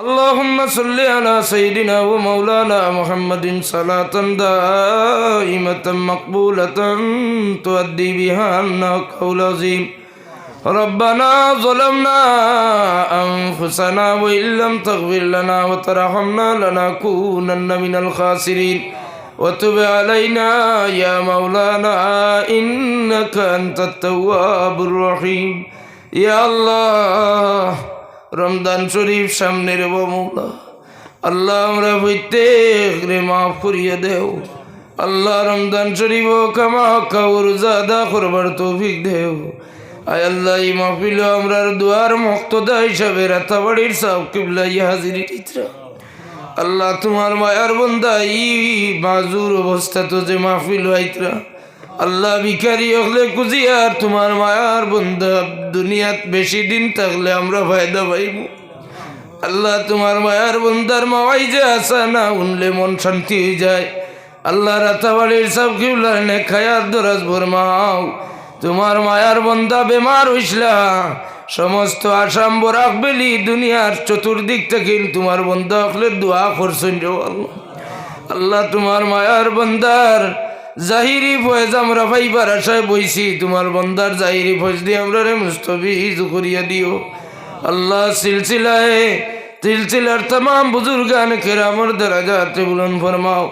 اللهم صل على سيدنا ومولانا محمد صلاة دائمة مقبولة تؤدي بها عنا قول عظيم ربنا ظلمنا أنفسنا وإن لم تغفر لنا وترحمنا لنكونن من الخاسرين وتب علينا يا مولانا إنك أنت التواب الرحيم يا الله রমদান শরীফ সামনে রে মৌলা আল্লাহ আমরা প্রত্যেক রে মাফ করিয়ে দেও। আল্লাহ রমদান শরীফ কামা কাউর জাদা করবার তৌফিক দেও। আয় আল্লাহ, এই মাহফিল আমরার দুয়ার মক্তদা হিসাবে রাতাবাড়ির সাহ কিবলা হাজিরি চিত্রা আল্লাহ তোমার মায়ার বন্দা ই মাজুর অবস্থা তো যে মাহফিল আইতরা আল্লাহ ভিখারি হলে কুজিয়ার তোমার মায়ার বন্দা দুনিয়াত বেশি দিন থাকলে আমরা ফায়দা পাইব। আল্লাহ তোমার মায়ার বন্ধার মাওয়াই যে আসা না, উনলে মন শান্তি হয়ে যায়। আল্লাহ রাতাবাড়ির সব কিউলা নে খায়ার দরাজ ভরমাও। তোমার মায়ার বন্দা বেমার হইসলা। সমস্ত আসাম বরাক বেলি দুনিয়ার চতুর্দিক থেকে তোমার বন্ধা হলে দোয়া করছেন আল্লাহ। তোমার মায়ার বন্দার জাহিরি ফয়েজ আমরা পাইবার আশায় বইছি। তোমার বন্দার জাহিরি ফয়েজ দিয়ে আমরা রে মুস্তফিজ করিয়া দিও। আল্লাহ সিলসিলায়, সিলসিলার তমাম বুজুর্গান কেরামর দরাজাতে বুলন ফরমাও।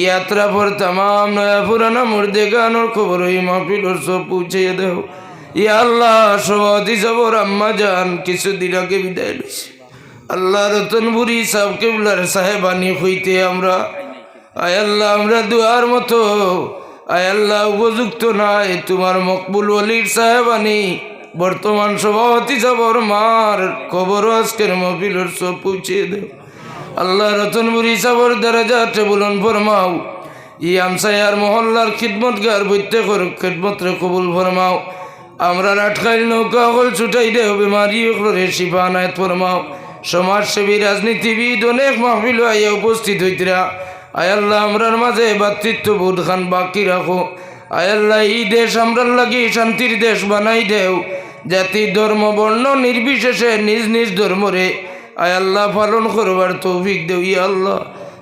ইয়াত্রা পর তমাম নয়া পুরানা মুর্দে গানোর খবর ওই মাহফিল ওর সব পৌঁছিয়ে দেও। ইয়া আল্লাহ, সভাপতি সবর আম্মা জান কিছুদিন আগে বিদায় লইছে। আল্লাহ রতনপুরি সাহেব কেবলার সাহেবানি হইতে আমরা আয় আল্লাহ, আমরা দুয়ার মতো। আয় আল্লাহ, উপযুক্ত নাই। তোমার মকবুল অলির সাহেবানি। বর্তমান সভাপতি সবর মার খবর আজকের মফিলর সব পৌঁছে দেও। আল্লাহ রতনপুরি সাবর দরাজা টেবুলন ফরমাও। ই আমসায়ার মহল্লার খিদমত গার বৈত্য কর খিদমত রে কবুল ফরমাও। আমরা আটকাইল নৌকা হল ছুটাই দেও, বেমারি রে শিফা নায়ত ফরমাও। সমাজসেবী, রাজনীতিবিদ, অনেক মাহফিল আইয়া উপস্থিত হইতরা। আয়াল্লাহ আমরার মাঝে ভাতৃত্ব বোধ খান বাকি রাখো আয়াল্লাহ এই দেশ আমরার লাগি শান্তির দেশ বানাই দেও জাতি ধর্ম বর্ণ নির্বিশেষে নিজ নিজ ধর্মরে আয়াল্লাহ পালন করবার তৌফিক দেও ইয়া আল্লাহ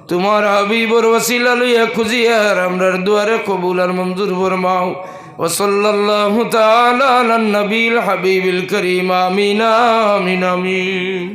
তোমার হাবিবর ওসিলা লইয়া খুঁজিয়ার আমরার দুয়ারে কবুল আর মঞ্জুর ফরমাও وصلى الله تعالى على النبي الحبيب الكريم آمين آمين آمين